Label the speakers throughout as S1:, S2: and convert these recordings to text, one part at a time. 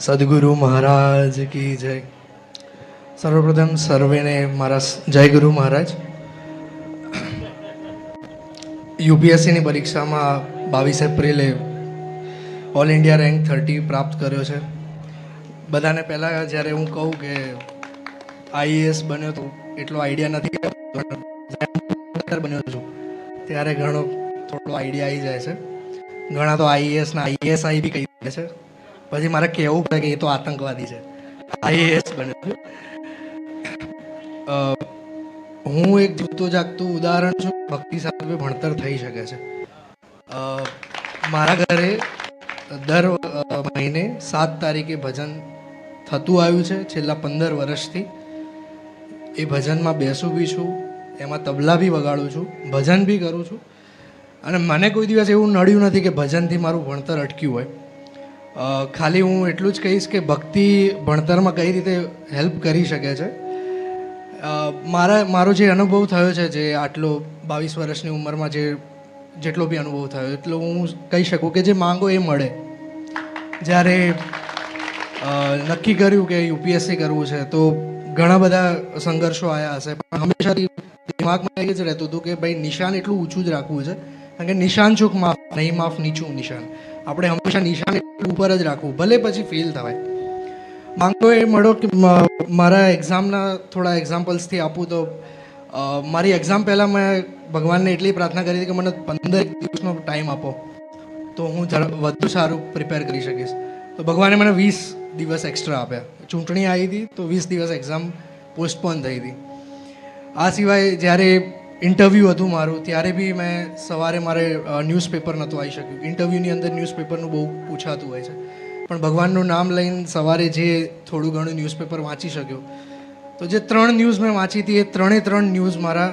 S1: સદગુરુ મહારાજ કી જય. સર્વપ્રથમ સર્વેને મારા જય ગુરુ મહારાજ. યુપીએસસીની પરીક્ષામાં બાવીસ એપ્રિલે ઓલ ઇન્ડિયા રેન્ક થર્ટી પ્રાપ્ત કર્યો છે. બધાને પહેલાં જ્યારે હું કહું કે આઈએએસ બન્યો તો એટલો આઈડિયા નથી બન્યો છું, ત્યારે ઘણો થોડો આઈડિયા આવી જાય છે. ઘણા તો આઈએએસ ના આઈએસઆઈ બી કહી દે છે. પછી મારે કહેવું પડે કે એ તો આતંકવાદી છે. આઈએએસ બને છે. હું એક જૂતો જાગતું ઉદાહરણ છું. ભક્તિ સાથે ભણતર થઈ શકે છે. મારા ઘરે દર મહિને સાત તારીખે ભજન થતું આવ્યું છે. છેલ્લા પંદર વર્ષથી એ ભજનમાં બેસું બી છું. એમાં તબલા બી વગાડું છું. ભજન બી કરું છું. અને મને કોઈ દિવસ એવું નડ્યું નથી કે ભજનથી મારું ભણતર અટક્યું હોય. ખાલી હું એટલું જ કહીશ કે ભક્તિ ભણતરમાં કઈ રીતે હેલ્પ કરી શકે છે. મારા, મારો જે અનુભવ થયો છે જે આટલો બાવીસ વર્ષની ઉંમરમાં જે, જેટલો બી અનુભવ થયો, એટલો હું કહી શકું કે જે માંગો એ મળે. જ્યારે નક્કી કર્યું કે યુપીએસસી કરવું છે, તો ઘણા બધા સંઘર્ષો આવ્યા હશે. પણ હંમેશાથી દિમાગમાં એ જ રહેતું હતું કે ભાઈ નિશાન એટલું ઊંચું જ રાખવું છે. કારણ કે નિશાન ચૂક માફ, નહીં માફ, નીચું નિશાન. આપણે હંમેશા નિશાન ઉપર જ રાખવું, ભલે પછી ફેલ થવાય. માંગો એ મળો કે મારા એક્ઝામના થોડા એક્ઝામ્પલ્સથી આપું તો મારી એક્ઝામ પહેલાં મેં ભગવાનને એટલી પ્રાર્થના કરી હતી કે મને પંદર દિવસનો ટાઈમ આપો. તો હું વધુ સારું પ્રિપેર કરી શકીશ. તો ભગવાને મને વીસ દિવસ એક્સ્ટ્રા આપ્યા. ચૂંટણી આવી હતી તો વીસ દિવસ એક્ઝામ પોસ્ટપોન થઈ હતી. આ સિવાય જ્યારે ઇન્ટરવ્યૂ હતું મારું, ત્યારે બી મેં સવારે મારે ન્યૂઝપેપર નહોતું આવી શક્યું. ઇન્ટરવ્યૂની અંદર ન્યૂઝપેપરનું બહુ પૂછાતું હોય છે. પણ ભગવાનનું નામ લઈને સવારે જે થોડું ઘણું ન્યૂઝપેપર વાંચી શક્યો. તો જે ત્રણ ન્યૂઝ મેં વાંચી હતી, એ ત્રણે ત્રણ ન્યૂઝ મારા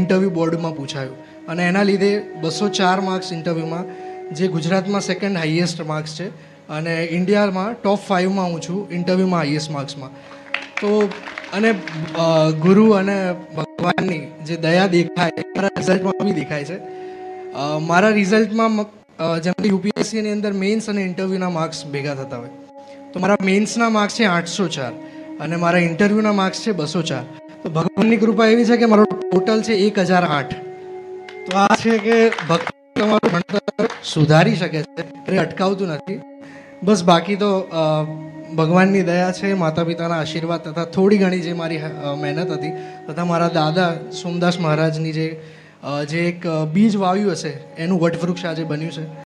S1: ઇન્ટરવ્યૂ બોર્ડમાં પૂછાયું. અને એના લીધે બસો ચાર માર્ક્સ ઇન્ટરવ્યૂમાં, જે ગુજરાતમાં સેકન્ડ હાઈએસ્ટ માર્ક્સ છે અને ઇન્ડિયામાં ટોપ ફાઇવમાં હું છું, ઇન્ટરવ્યૂમાં હાઈએસ્ટ માર્ક્સમાં તો, અને ગુરુ અને ભગવાનની જે દયા દેખાય મારા રિઝલ્ટમાં બી દેખાય છે. મારા રિઝલ્ટમાં જેમ કે યુપીએસસીની અંદર મેન્સ અને ઇન્ટરવ્યૂના માર્ક્સ ભેગા થતા હોય. તો મારા મેન્સના માર્ક્સ છે આઠસો ચાર અને મારા ઇન્ટરવ્યૂના માર્ક્સ છે બસો ચાર. તો ભગવાનની કૃપા એવી છે કે મારો ટોટલ છે એક હજાર આઠ. તો આ છે કે ભક્તિ તમારું ભણતર સુધારી શકે છે અટકાવતું નથી. બસ બાકી તો ભગવાનની દયા છે માતા પિતાના આશીર્વાદ તથા થોડી ઘણી જે મારી મહેનત હતી તથા મારા દાદા સોમદાસ મહારાજની જે જે એક બીજ વાવ્યું હશે, એનું વટવૃક્ષ આજે બન્યું છે.